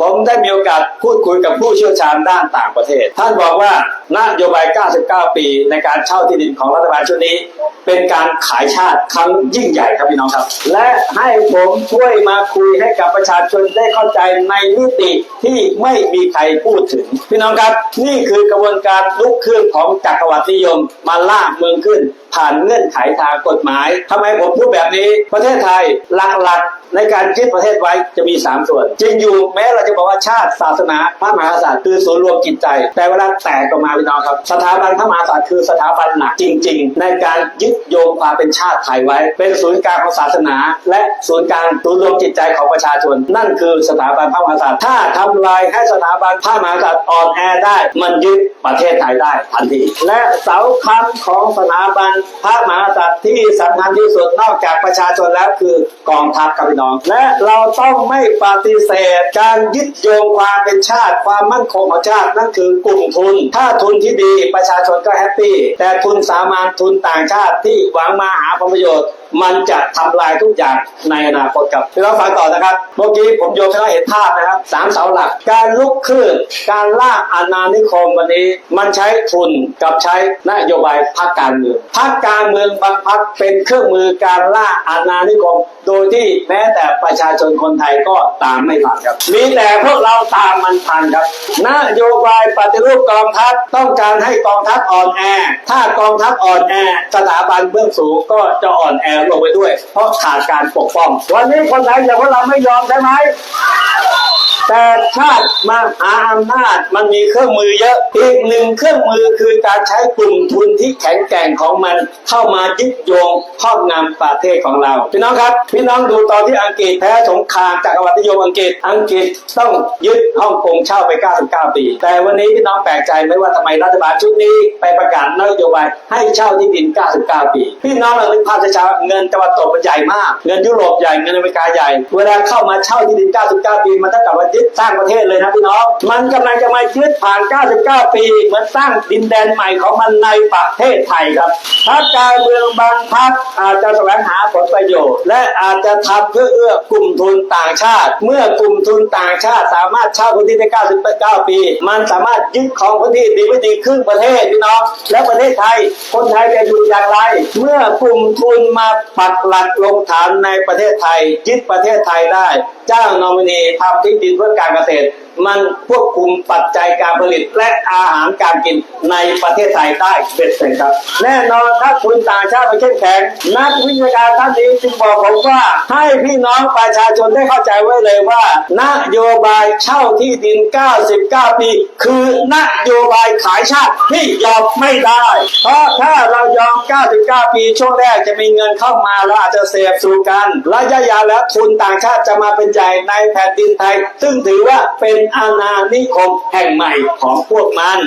ผมได้มีโอกาสพูดคุยกับผู้เชี่ยวชาญด้านต่างประเทศ ท่านบอกว่านโยบาย 99 ปีในการเช่าที่ดินของรัฐบาลชุดนี้ เป็นการขายชาติครั้งยิ่งใหญ่ครับพี่น้องครับ และให้ผมช่วยมาคุยให้กับประชาชนได้เข้าใจในมิติที่ไม่มีใครพูดถึง พี่น้องครับ นี่คือกระบวนการลุกขึ้นของจักรวรรดินิยมมาล่าเมืองขึ้น ผ่านเงื่อนไขทางกฎหมายทำไมผมพูดแบบนี้ ประเทศไทยหลักๆในการยึดประเทศไว้จะมี 3 ส่วน จริงอยู่แม้เราจะบอกว่าชาติศาสนาพระมหากษัตริย์คือศูนย์รวมจิตใจ แต่เวลาแตกออกมาพี่น้องครับ สถาบันพระมหากษัตริย์คือสถาบันหลักจริง ๆ ในการยึดโยงความเป็นชาติไทยไว้ เป็นศูนย์กลางของศาสนา และศูนย์กลางศูนย์รวมจิตใจของประชาชน นั่นคือสถาบันพระมหากษัตริย์ถ้าทำลายให้สถาบันพระมหากษัตริย์อ่อนแอได้ มันยึดประเทศไทยได้ทันทีและเสาค้ำของสถาบันพระมหากษัตริย์ที่สำคัญที่สุดนอกจากประชาชนแล้วคือกองทัพครับพี่น้อง และเราต้องไม่ปฏิเสธ การยึดโยงความเป็นชาติ ความมั่นคงของชาตินั่นคือกลุ่มทุน ถ้าทุนที่ดีประชาชนก็แฮปปี้แต่ทุนสามัญทุนต่างชาติที่หวังมาหาผลประโยชน์มันจะทำลายทุกอย่างในอนาคตครับพี่น้องฟังต่อนะครับ เมื่อกี้ผมโยมให้เราเห็นภาพนะครับสามเสาหลัก การลุกขึ้น การล่าอาณานิคมวันนี้ มันใช้ทุนกับใช้นโยบายพรรคการเมืองพรรคการเมืองบางพรรคเป็นเครื่องมือการล่าอาณานิคม โดยที่แม้แต่ประชาชนคนไทยก็ตามไม่ทันครับ มีแต่พวกเราตามมันทันครับ นโยบายปฏิรูปกองทัพต้องการให้กองทัพอ่อนแอ ถ้ากองทัพอ่อนแอสถาบันเบื้องสูงก็จะอ่อนแอลงไปด้วย เพราะขาดการปกป้อง วันนี้คนไทยอย่างพวกเราไม่ยอมใช่ไหม แต่ชาติมหาอำนาจมันมีเครื่องมือเยอะอีกหนึ่งเครื่องมือคือการใช้กลุ่มทุนที่แข็งแกร่งของมันเข้ามายึดโยงครอบงำประเทศของเรา พี่น้องครับ พี่น้องดูตอนที่อังกฤษแพ้สงครามจากรวรรดินิยมอังกฤษอังกฤษต้องยึดฮ่องกงเช่าไป 99 ปี แต่วันนี้พี่น้องแปลกใจไหมว่าทำไมรัฐบาลชุดนี้ไปประกาศนโยบายให้เช่าที่ดิน 99 ปี พี่น้องเรานึกภาพช้าๆเงินตะวันตกมันใหญ่มาก เงินยุโรปใหญ่เงินอเมริกาใหญ่ เวลาเข้ามาเช่าที่ดิน 99 ปีมันเท่ากับว่ายึดสร้างประเทศเลยนะพี่น้องมันกำลังจะมายึดผ่าน 99 ปีเหมือนสร้างดินแดนใหม่ของมันในประเทศไทยครับพรรคการเมืองบางพรรคอาจจะแสวงหาผลประโยชน์ และอาจจะทำเพื่อเอื้อกลุ่มทุนต่างชาติ เมื่อกลุ่มทุนต่างชาติสามารถเช่าพื้นที่ได้ 99 ปี มันสามารถยึดครองพื้นที่ดีไม่ดีครึ่งประเทศพี่น้อง และประเทศไทย คนไทยจะอยู่อย่างไร เมื่อกลุ่มทุนมาปักหลักลงฐานในประเทศไทยยึดประเทศไทยได้ เจ้านอมินีทำที่ดินเพื่อการเกษตร มันควบคุมปัจจัยการผลิตและอาหารการกินในประเทศไทยได้เป็นเสร็จครับ แน่นอนถ้าคุณต่างชาติมาเข้มแข็งนักวิชาการท่านนี้จึงบอกผมว่าให้พี่น้องประชาชนได้เข้าใจไว้เลยว่า นโยบายเช่าที่ดิน 99 ปี คือนโยบายขายชาติที่ยอมไม่ได้ เพราะถ้าเรายอม 99 ปี ช่วงแรกจะมีเงินเข้ามาแล้วอาจจะเสพสู่กันระยะยาวแล้วทุนต่างชาติจะมาเป็นใหญ่ในแผ่นดินไทยซึ่งงถือว่าเป็นอาณานิคมแห่งใหม่ของพวกมัน